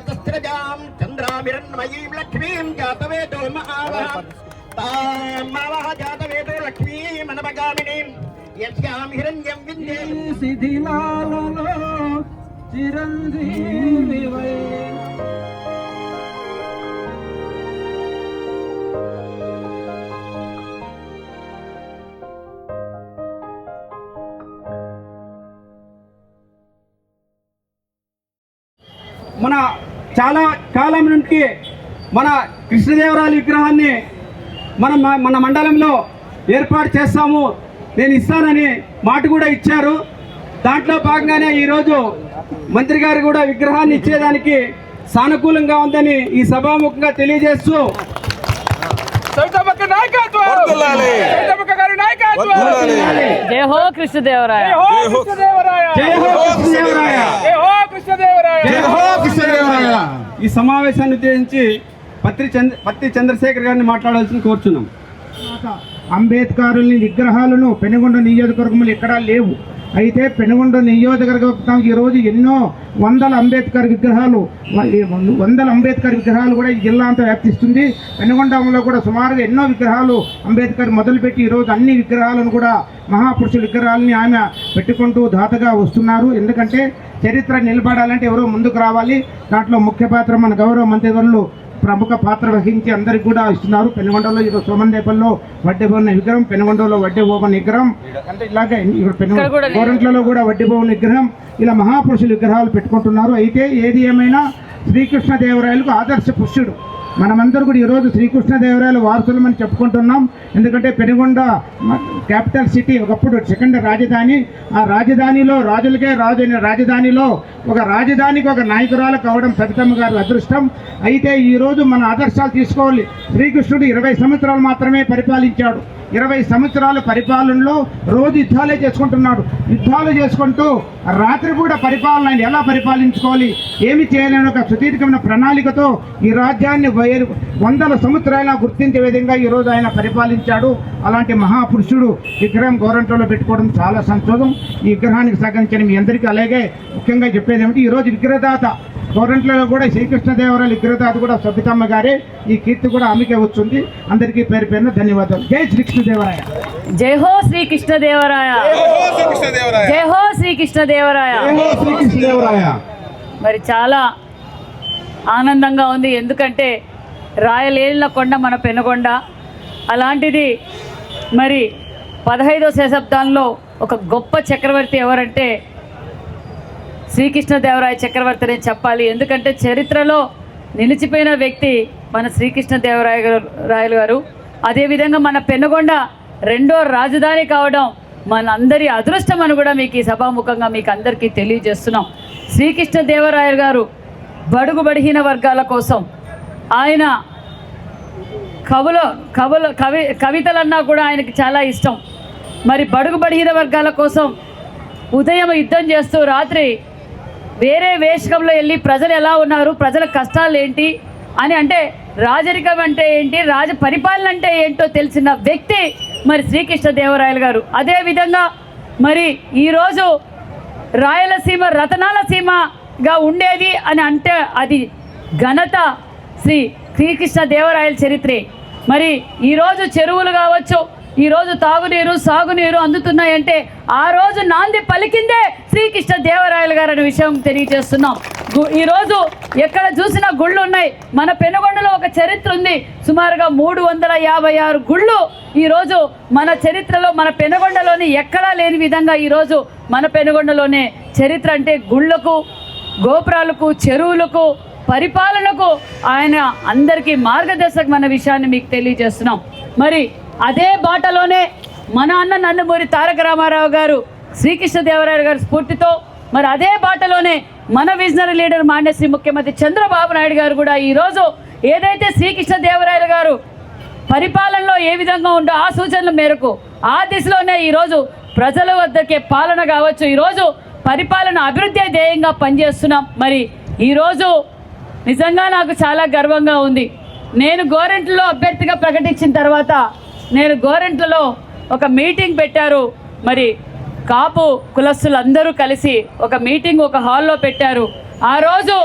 సువర్ణరజతస్రజాం చంద్రామిరన్మయీం లక్ష్మీం జాతవేదో మహావహ తామావహ జాతవేదో యస్యాం హిరణ్యం శిథిలాలలో చిరంజీవి మన చాలా కాలం నుండి మన కృష్ణదేవరాయల విగ్రహాన్ని మన మన మండలంలో ఏర్పాటు చేస్తాము. నేను ఇస్తానని మాట కూడా ఇచ్చారు. దాంట్లో భాగంగానే ఈరోజు మంత్రి గారు కూడా విగ్రహాన్ని ఇచ్చేదానికి సానుకూలంగా ఉందని ఈ సభాముఖంగా తెలియజేస్తూ సవితమ్మక్క నాయకత్వం వర్ధిల్లాలి. సవితమ్మక్క గారి నాయకత్వం. వర్ధిల్లాలి. జై హో కృష్ణదేవరాయ. జై హో కృష్ణదేవరాయ. జై హో కృష్ణదేవరాయ. జై హో కృష్ణదేవరాయ. జై హో కృష్ణదేవరాయ. ఈ సమావేశాన్ని ఉద్దేశించి పత్రి చంద్ర పత్రి చంద్రశేఖర్ గారిని మాట్లాడాల్సింది కోరుచున్నాం. అంబేద్కరుల్ని విగ్రహాలను పెనుగొండ నియోజకవర్గంలో ఎక్కడా లేవు. అయితే పెనుగొండ నియోజకవర్గం ఈరోజు ఎన్నో వందల అంబేద్కర్ విగ్రహాలు వందల అంబేద్కర్ విగ్రహాలు కూడా ఈ జిల్లా అంతా వ్యాప్తిస్తుంది. పెనుగొండంలో కూడా సుమారుగా ఎన్నో విగ్రహాలు అంబేద్కర్ మొదలుపెట్టి ఈరోజు అన్ని విగ్రహాలను కూడా మహాపురుషుల విగ్రహాలని ఆమె పెట్టుకుంటూ దాతగా వస్తున్నారు. ఎందుకంటే చరిత్ర నిలబడాలంటే ఎవరో ముందుకు రావాలి. దాంట్లో ముఖ్య పాత్ర మన గౌరవ మంత్రివర్లు ప్రముఖ పాత్ర వహించి అందరికి కూడా ఇస్తున్నారు. పెనుగొండలో సోమందేపల్లో వడ్డీ భవన్ విగ్రహం పెనుగొండలో వడ్డీ భవన్ విగ్రహం. అంటే ఇలాగే ఇక్కడ ఇక్కడ కూడా కోరంట్లలో కూడా వడ్డీ భవన్ విగ్రహం. ఇలా మహాపురుషుల విగ్రహాలు పెట్టుకుంటున్నారు. అయితే ఏది ఏమైనా శ్రీకృష్ణదేవరాయలకు ఆదర్శ పుష్యుడు. మనమందరూ కూడా ఈరోజు శ్రీకృష్ణదేవరాయల వారసులమని చెప్పుకుంటున్నాం. ఎందుకంటే పెనుగొండ క్యాపిటల్ సిటీ ఒకప్పుడు సెకండ్ రాజధాని. ఆ రాజధానిలో రాజులకే రాజు అయిన రాజధానిలో ఒక రాజధానికి ఒక నాయకురాలు కావడం సబితమ్మ గారి అదృష్టం. అయితే ఈరోజు మన ఆదర్శాలు తీసుకోవాలి. శ్రీకృష్ణుడు ఇరవై సంవత్సరాలు మాత్రమే పరిపాలించాడు. ఇరవై సంవత్సరాల పరిపాలనలో రోజు యుద్ధాలే చేసుకుంటున్నాడు. యుద్ధాలు చేసుకుంటూ రాత్రి కూడా పరిపాలన ఎలా పరిపాలించుకోవాలి? ఏమి చేయలేని ఒక సుదీర్ఘమైన ప్రణాళికతో ఈ రాజ్యాన్ని వై- వందల సంవత్సరాల గుర్తించే విధంగా ఈ రోజు ఆయన పరిపాలించాడు. అలాంటి మహాపురుషుడు విగ్రహం గోరంటలో పెట్టుకోవడం చాలా సంతోషం. ఈ విగ్రహానికి సహకరించిన మీ అందరికీ అలాగే ముఖ్యంగా చెప్పేది ఏమిటి? ఈ రోజు విగ్రహదాత గోరంట్లలో కూడా శ్రీకృష్ణదేవరాయల విగ్రహదాత కూడా సబితమ్మ గారే. ఈ కీర్తి కూడా ఆమెకే వచ్చింది. అందరికీ పేరు పేరున ధన్యవాదాలు. జై శ్రీకృష్ణదేవరాయ. జై హో శ్రీకృష్ణదేవరాయ. కృష్ణదేవరాయ జై హో శ్రీకృష్ణదేవరాయ. శ్రీకృష్ణదేవరాయ. మరి చాలా ఆనందంగా ఉంది. ఎందుకంటే రాయలేళ్ళ కొండ మన పెనుగొండ. అలాంటిది మరి పదహైదో శతాబ్దంలో ఒక గొప్ప చక్రవర్తి ఎవరంటే శ్రీకృష్ణదేవరాయ చక్రవర్తి అని చెప్పాలి. ఎందుకంటే చరిత్రలో నిలిచిపోయిన వ్యక్తి మన శ్రీకృష్ణదేవరాయ రాయలు గారు. అదేవిధంగా మన పెనుగొండ రెండో రాజధాని కావడం మనందరి అదృష్టం అని కూడా మీకు ఈ సభాముఖంగా మీకు అందరికీ తెలియజేస్తున్నాం. శ్రీకృష్ణదేవరాయలు గారు బడుగు బడిహీన వర్గాల కోసం ఆయన కవుల కవుల కవి కవితలన్నా కూడా ఆయనకి చాలా ఇష్టం. మరి బడుగు బడిహీన వర్గాల కోసం ఉదయం యుద్ధం చేస్తూ రాత్రి వేరే వేషకంలో వెళ్ళి ప్రజలు ఎలా ఉన్నారు ప్రజల కష్టాలు ఏంటి అని అంటే రాజరికం అంటే ఏంటి రాజ పరిపాలన అంటే ఏంటో తెలిసిన వ్యక్తి మరి శ్రీకృష్ణదేవరాయలు గారు. అదేవిధంగా మరి ఈరోజు రాయలసీమ రతనాల గా ఉండేది అని అంటే అది ఘనత శ్రీ శ్రీకృష్ణ దేవరాయల చరిత్రే. మరి ఈరోజు చెరువులు కావచ్చు ఈరోజు తాగునీరు సాగునీరు అందుతున్నాయంటే ఆ రోజు నాంది పలికిందే శ్రీకృష్ణ దేవరాయలు గారు అనే విషయం తెలియజేస్తున్నాం. ఈరోజు ఎక్కడ చూసినా గుళ్ళు ఉన్నాయి. మన పెనుగొండలో ఒక చరిత్ర ఉంది. సుమారుగా మూడు వందల యాభై ఆరు గుళ్ళు ఈరోజు మన చరిత్రలో మన పెనుగొండలోని ఎక్కడా లేని విధంగా ఈరోజు మన పెనుగొండలోనే చరిత్ర అంటే గుళ్ళకు గోపురాలకు చెరువులకు పరిపాలనకు ఆయన అందరికీ మార్గదర్శకం అన్న విషయాన్ని మీకు తెలియజేస్తున్నాం. మరి అదే బాటలోనే మన అన్న నందమూరి తారక రామారావు గారు శ్రీకృష్ణదేవరాయలు గారి స్ఫూర్తితో మరి అదే బాటలోనే మన విజనరీ లీడర్ మాన్యశ్రీ ముఖ్యమంత్రి చంద్రబాబు నాయుడు గారు కూడా ఈరోజు ఏదైతే శ్రీకృష్ణదేవరాయలు గారు పరిపాలనలో ఏ విధంగా ఉందో ఆ సూచనల మేరకు ఆ దిశలోనే ఈరోజు ప్రజల వద్దకే పాలన కావచ్చు. ఈరోజు పరిపాలన అభివృద్ధి ధ్యేయంగా పనిచేస్తున్నాం. మరి ఈరోజు నిజంగా నాకు చాలా గర్వంగా ఉంది. నేను గోరెంట్లలో అభ్యర్థిగా ప్రకటించిన తర్వాత నేను గోరెంట్లలో ఒక మీటింగ్ పెట్టారు. మరి కాపు కులస్తులందరూ కలిసి ఒక మీటింగ్ ఒక హాల్లో పెట్టారు. ఆ రోజు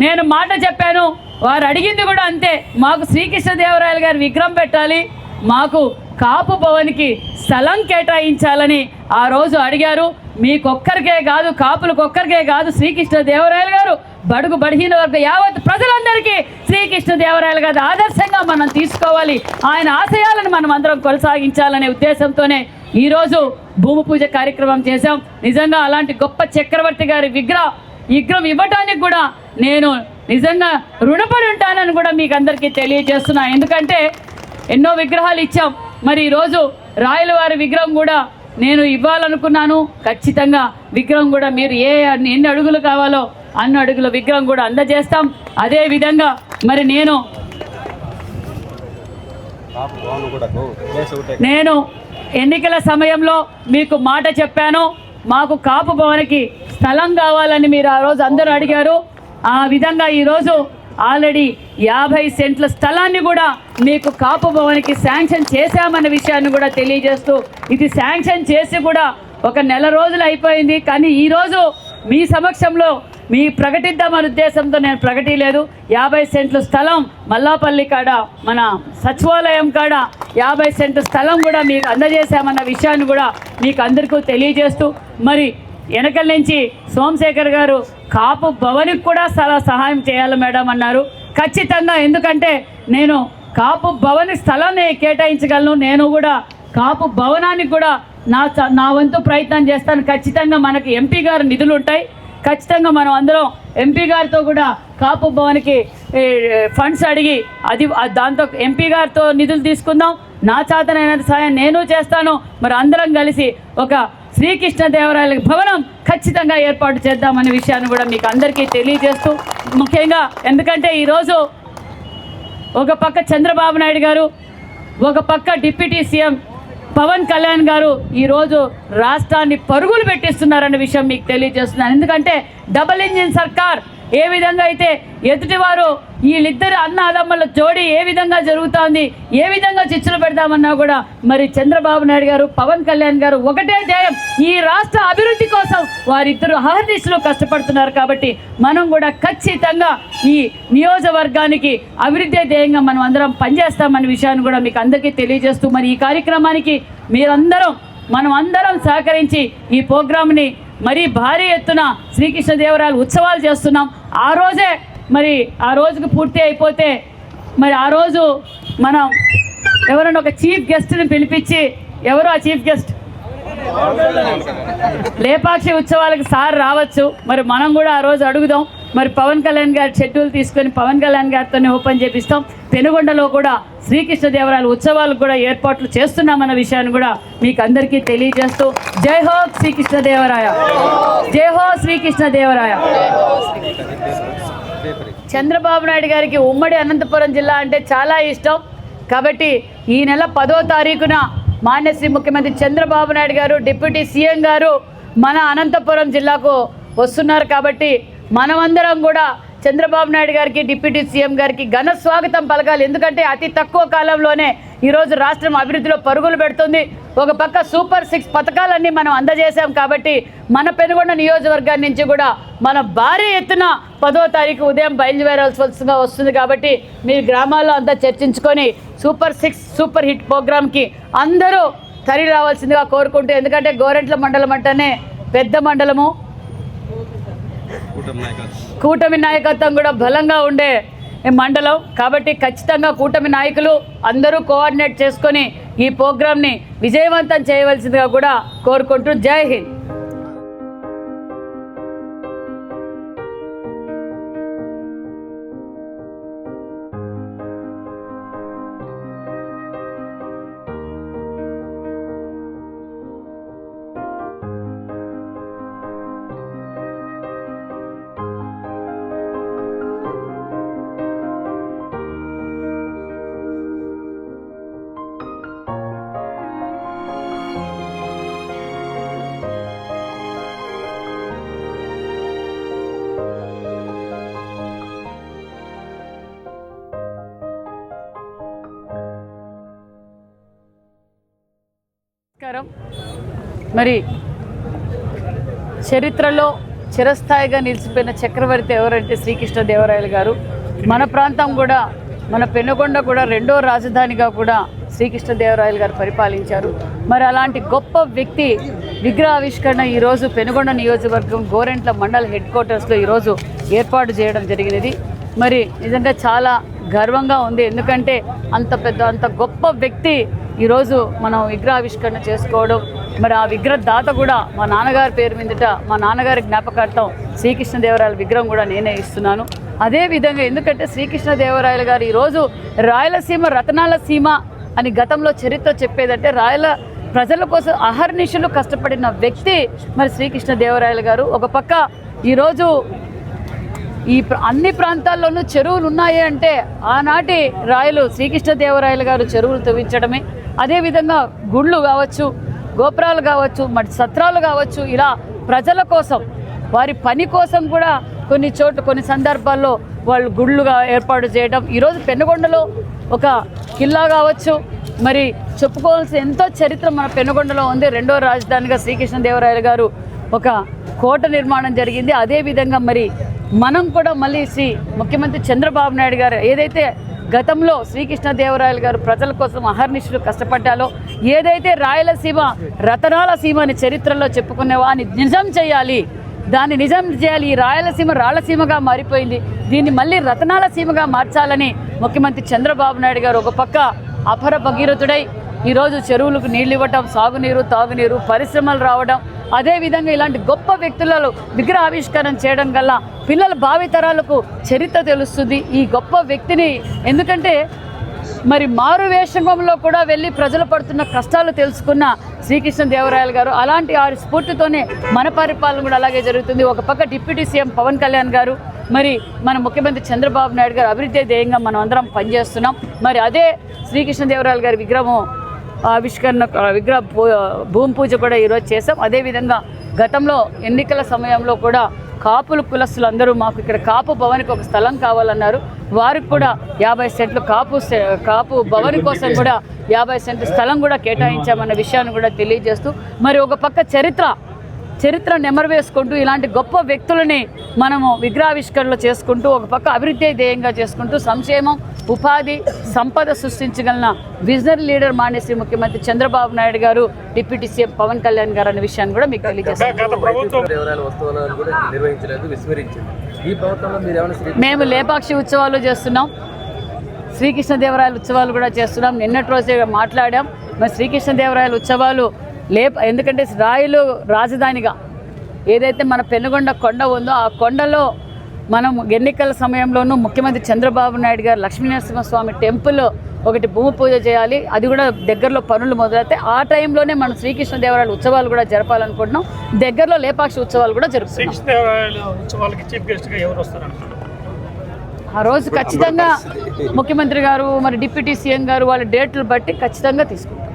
నేను మాట చెప్పాను. వారు అడిగింది కూడా అంతే. మాకు శ్రీకృష్ణదేవరాయలు గారి విగ్రహం పెట్టాలి. మాకు కాపు భవన్కి స్థలం కేటాయించాలని ఆ రోజు అడిగారు. మీకొక్కరికే కాదు కాపులకొక్కరికే కాదు శ్రీకృష్ణదేవరాయలు గారు బడుగు బడిహీన వర్గ యావత్ ప్రజలందరికీ శ్రీకృష్ణదేవరాయలు గారి ఆదర్శంగా మనం తీసుకోవాలి. ఆయన ఆశయాలను మనం అందరం కొనసాగించాలనే ఉద్దేశంతోనే ఈరోజు భూమి పూజ కార్యక్రమం చేశాం. నిజంగా అలాంటి గొప్ప చక్రవర్తి గారి విగ్రహ విగ్రహం ఇవ్వటానికి కూడా నేను నిజంగా రుణపడి ఉంటానని కూడా మీకు అందరికీ తెలియజేస్తున్నా. ఎందుకంటే ఎన్నో విగ్రహాలు ఇచ్చాం. మరి ఈరోజు రాయల వారి విగ్రహం కూడా నేను ఇవ్వాలనుకున్నాను ఖచ్చితంగా విగ్రహం కూడా మీరు ఏ ఎన్ని అడుగులు కావాలో అన్ని అడుగుల విగ్రహం కూడా అందజేస్తాం. అదే విధంగా మరి నేను నేను ఎన్నికల సమయంలో మీకు మాట చెప్పాను. మాకు కాపు భవన్కి స్థలం కావాలని మీరు ఆ రోజు అందరూ అడిగారు. ఆ విధంగా ఈరోజు ఆల్రెడీ యాభై సెంట్ల స్థలాన్ని కూడా మీకు కాపు భవన్కి శాంక్షన్ చేశామన్న విషయాన్ని కూడా తెలియజేస్తూ ఇది శాంక్షన్ చేసి కూడా ఒక నెల రోజులు అయిపోయింది. కానీ ఈరోజు మీ సమక్షంలో మీ ప్రకటిద్దామనే ఉద్దేశంతో నేను ప్రకటించలేదు యాభై సెంట్ల స్థలం మల్లాపల్లి కాడ మన సచివాలయం కాడ యాభై సెంట్ల స్థలం కూడా మీకు అందజేశామన్న విషయాన్ని కూడా మీకు అందరికీ తెలియజేస్తూ మరి వెనకల నుంచి సోమశేఖర్ గారు కాపు భవన్కి కూడా చాలా సహాయం చేయాలి మేడం అన్నారు. ఖచ్చితంగా ఎందుకంటే నేను కాపు భవన్ స్థలాన్ని కేటాయించగలను. నేను కూడా కాపు భవనానికి కూడా నా నా వంతు ప్రయత్నం చేస్తాను. ఖచ్చితంగా మనకి ఎంపీ గారు నిధులు ఉంటాయి. ఖచ్చితంగా మనం అందరం ఎంపీ గారితో కూడా కాపు భవన్కి ఫండ్స్ అడిగి అది దాంతో ఎంపీ గారితో నిధులు తీసుకుందాం. నా చేతనైన సాయం నేను చేస్తాను. మరి అందరం కలిసి ఒక శ్రీకృష్ణదేవరాయల భవనం ఖచ్చితంగా ఏర్పాటు చేద్దామనే విషయాన్ని కూడా మీకు అందరికీ తెలియజేస్తూ ముఖ్యంగా ఎందుకంటే ఈరోజు ఒక పక్క చంద్రబాబు నాయుడు గారు ఒక పక్క డిప్యూటీ సీఎం పవన్ కళ్యాణ్ గారు ఈరోజు రాష్ట్రాన్ని పరుగులు పెట్టిస్తున్నారన్న విషయం మీకు తెలియజేస్తున్నాను. ఎందుకంటే డబుల్ ఇంజిన్ సర్కార్ ఏ విధంగా అయితే ఎదుటివారు వీళ్ళిద్దరు అన్నదమ్ముల జోడి ఏ విధంగా జరుగుతోంది ఏ విధంగా చిచ్చులు పెడదామన్నా కూడా మరి చంద్రబాబు నాయుడు గారు పవన్ కళ్యాణ్ గారు ఒకటే ధ్యేయం. ఈ రాష్ట్ర అభివృద్ధి కోసం వారిద్దరు అహర్నిశలు కష్టపడుతున్నారు కాబట్టి మనం కూడా ఖచ్చితంగా ఈ నియోజకవర్గానికి అభివృద్ధి ధ్యేయంగా మనం అందరం పనిచేస్తామనే విషయాన్ని కూడా మీకు అందరికీ తెలియజేస్తూ మరి ఈ కార్యక్రమానికి మీరందరం మనం అందరం సహకరించి ఈ ప్రోగ్రామ్ని మరీ భారీ ఎత్తున శ్రీకృష్ణదేవరాయలు ఉత్సవాలు చేస్తున్నాం. ఆ రోజే మరి ఆ రోజుకు పూర్తి అయిపోతే మరి ఆ రోజు మనం ఎవరైనా ఒక చీఫ్ గెస్ట్ని పిలిపించి ఎవరు ఆ చీఫ్ గెస్ట్? లేపాక్షి ఉత్సవాలకు సార్ రావచ్చు. మరి మనం కూడా ఆ రోజు అడుగుదాం. మరి పవన్ కళ్యాణ్ గారి షెడ్యూల్ తీసుకొని పవన్ కళ్యాణ్ గారితోనే ఓపెన్ చేపిస్తాం. పెనుగొండలో కూడా శ్రీకృష్ణదేవరాయల ఉత్సవాలకు కూడా ఏర్పాట్లు చేస్తున్నామన్న విషయాన్ని కూడా మీకు అందరికీ తెలియజేస్తూ జై హో శ్రీకృష్ణదేవరాయ. జై హో శ్రీకృష్ణదేవరాయ. చంద్రబాబు నాయుడు గారికి ఉమ్మడి అనంతపురం జిల్లా అంటే చాలా ఇష్టం. కాబట్టి ఈ నెల పదో తారీఖున మాన్యశ్రీ ముఖ్యమంత్రి చంద్రబాబు నాయుడు గారు డిప్యూటీ సీఎం గారు మన అనంతపురం జిల్లాకు వస్తున్నారు కాబట్టి మనమందరం కూడా చంద్రబాబు నాయుడు గారికి డిప్యూటీ సీఎం గారికి ఘన స్వాగతం పలకాలి. ఎందుకంటే అతి తక్కువ కాలంలోనే ఈరోజు రాష్ట్రం అభివృద్ధిలో పరుగులు పెడుతుంది. ఒక పక్క సూపర్ సిక్స్ పథకాలన్నీ మనం అందజేశాం కాబట్టి మన పెనుగొండ నియోజకవర్గం నుంచి కూడా మన భారీ ఎత్తున పదో తారీఖు ఉదయం బయలుదేరాల్సిగా వస్తుంది కాబట్టి మీరు గ్రామాల్లో అంతా చర్చించుకొని సూపర్ సిక్స్ సూపర్ హిట్ ప్రోగ్రామ్కి అందరూ తరలి రావాల్సిందిగా కోరుకుంటూ ఎందుకంటే గోరెంట్ల మండలం అంటేనే పెద్ద మండలము. కూటమి నాయకత్వం. కూడా బలంగా ఉండే మండలం. కాబట్టి ఖచ్చితంగా కూటమి నాయకులు అందరూ కోఆర్డినేట్ చేసుకొని ఈ ప్రోగ్రామ్ని విజయవంతం చేయవలసిందిగా కూడా కోరుకుంటూ జై హింద్. నమస్కారం. మరి చరిత్రలో చిరస్థాయిగా నిలిచిపోయిన చక్రవర్తి ఎవరంటే శ్రీకృష్ణదేవరాయలు గారు. మన ప్రాంతం కూడా మన పెనుగొండ కూడా రెండో రాజధానిగా కూడా శ్రీకృష్ణదేవరాయలు గారు పరిపాలించారు. మరి అలాంటి గొప్ప వ్యక్తి విగ్రహ ఆవిష్కరణ ఈరోజు పెనుగొండ నియోజకవర్గం గోరెంట్ల మండల్ హెడ్ క్వార్టర్స్లో ఈరోజు ఏర్పాటు చేయడం జరిగినది. మరి నిజంగా చాలా గర్వంగా ఉంది. ఎందుకంటే అంత పెద్ద అంత గొప్ప వ్యక్తి ఈరోజు మనం విగ్రహావిష్కరణ చేసుకోవడం. మరి ఆ విగ్రహ దాత కూడా మా నాన్నగారి పేరు మీదట మా నాన్నగారి జ్ఞాపకార్థం శ్రీకృష్ణదేవరాయల విగ్రహం కూడా నేనే ఇస్తున్నాను. అదే విధంగా ఎందుకంటే శ్రీకృష్ణదేవరాయలు గారు ఈరోజు రాయలసీమ రతనాల సీమ అని గతంలో చరిత్ర చెప్పేదంటే రాయల ప్రజల కోసం అహర్నిశలు కష్టపడిన వ్యక్తి మరి శ్రీకృష్ణదేవరాయలు గారు. ఒక పక్క ఈరోజు ఈ అన్ని ప్రాంతాల్లోనూ చెరువులు ఉన్నాయి అంటే ఆనాటి రాయలు శ్రీకృష్ణదేవరాయలు గారు చెరువులు తవ్వించడమే. అదేవిధంగా గుళ్ళు కావచ్చు గోపురాలు కావచ్చు మరి సత్రాలు కావచ్చు ఇలా ప్రజల కోసం వారి పని కోసం కూడా కొన్ని చోట్ల కొన్ని సందర్భాల్లో వాళ్ళు గుళ్ళుగా ఏర్పాటు చేయడం. ఈరోజు పెనుగొండలో ఒక కిల్లా కావచ్చు మరి చెప్పుకోవాల్సిన ఎంతో చరిత్ర మన పెనుగొండలో ఉంది. రెండో రాజధానిగా శ్రీకృష్ణదేవరాయలు గారు ఒక కోట నిర్మాణం జరిగింది. అదేవిధంగా మరి మనం కూడా మళ్ళీ శ్రీ ముఖ్యమంత్రి చంద్రబాబు నాయుడు గారు ఏదైతే గతంలో శ్రీకృష్ణదేవరాయలు గారు ప్రజల కోసం అహర్నిశలు కష్టపడ్డాలో ఏదైతే రాయలసీమ రతనాల సీమ అని చరిత్రలో చెప్పుకునేవా అని నిజం చేయాలి. దాన్ని నిజం చేయాలి. ఈ రాయలసీమ రాళ్ళసీమగా మారిపోయింది. దీన్ని మళ్ళీ రతనాల సీమగా మార్చాలని ముఖ్యమంత్రి చంద్రబాబు నాయుడు గారు ఒక పక్క అపర భగీరథుడై ఈరోజు చెరువులకు నీళ్ళు ఇవ్వటం సాగునీరు తాగునీరు పరిశ్రమలు రావడం అదేవిధంగా ఇలాంటి గొప్ప వ్యక్తులలో విగ్రహావిష్కరణ చేయడం వల్ల పిల్లల భావితరాలకు చరిత్ర తెలుస్తుంది. ఈ గొప్ప వ్యక్తిని ఎందుకంటే మరి మారు వేషంగంలో కూడా వెళ్ళి ప్రజలు పడుతున్న కష్టాలు తెలుసుకున్న శ్రీకృష్ణ దేవరాయలు గారు అలాంటి ఆ స్ఫూర్తితోనే మన పరిపాలన కూడా అలాగే జరుగుతుంది. ఒక పక్క డిప్యూటీ సీఎం పవన్ కళ్యాణ్ గారు మరి మన ముఖ్యమంత్రి చంద్రబాబు నాయుడు గారు అభివృద్ధి ధ్యేయంగా మనం అందరం పనిచేస్తున్నాం. మరి అదే శ్రీకృష్ణ దేవరాయలు గారి విగ్రహం ఆవిష్కరణ విగ్రహ భూమి పూజ కూడా ఈరోజు చేసాం అదేవిధంగా గతంలో ఎన్నికల సమయంలో కూడా కాపులు కులస్తులందరూ మాకు ఇక్కడ కాపు భవన్కి ఒక స్థలం కావాలన్నారు. వారికి కూడా యాభై సెంట్లు కాపు కాపు భవన్ కోసం కూడా యాభై సెంట్లు స్థలం కూడా కేటాయించామన్న విషయాన్ని కూడా తెలియజేస్తూ మరి ఒక పక్క చరిత్ర చరిత్ర నెమరు వేసుకుంటూ ఇలాంటి గొప్ప వ్యక్తులని మనము విగ్రహావిష్కరణలు చేసుకుంటూ ఒక పక్క అభివృద్ధి ధ్యేయంగా చేసుకుంటూ సంక్షేమం ఉపాధి సంపద సృష్టించగలన విజనరీ లీడర్ మానేశ్రీ ముఖ్యమంత్రి చంద్రబాబు నాయుడు గారు డిప్యూటీ సీఎం పవన్ కళ్యాణ్ గారు అనే విషయాన్ని కూడా మీకు తెలియజేస్తాను దేవరాయల వస్తువులను కూడా నిర్వహించలేదు విస్మరించింది. ఈ ప్రభుత్వంలో మీరు ఏమైనా శ్రీ మేము లేపాక్షి ఉత్సవాలు చేస్తున్నాం. శ్రీకృష్ణదేవరాయల ఉత్సవాలు కూడా చేస్తున్నాం. నిన్నటి రోజే మాట్లాడాం. మరి శ్రీకృష్ణదేవరాయల ఉత్సవాలు లేప ఎందుకంటే రాయలు రాజధానిగా. ఏదైతే మన పెనుగొండ కొండ ఉందో ఆ కొండలో మనం ఎన్నికల సమయంలోనూ ముఖ్యమంత్రి చంద్రబాబు నాయుడు గారు లక్ష్మీనరసింహస్వామి టెంపుల్ ఒకటి భూమి పూజ చేయాలి. అది కూడా దగ్గరలో పనులు మొదలైతే ఆ టైంలోనే మనం శ్రీకృష్ణదేవరాయల ఉత్సవాలు కూడా జరపాలనుకుంటున్నాం. దగ్గరలో లేపాక్షి ఉత్సవాలు కూడా జరుపుతున్నాం. ఆ రోజు ఖచ్చితంగా ముఖ్యమంత్రి గారు మరి డిప్యూటీ సీఎం గారు వాళ్ళ డేట్లు బట్టి ఖచ్చితంగా తీసుకుంటారు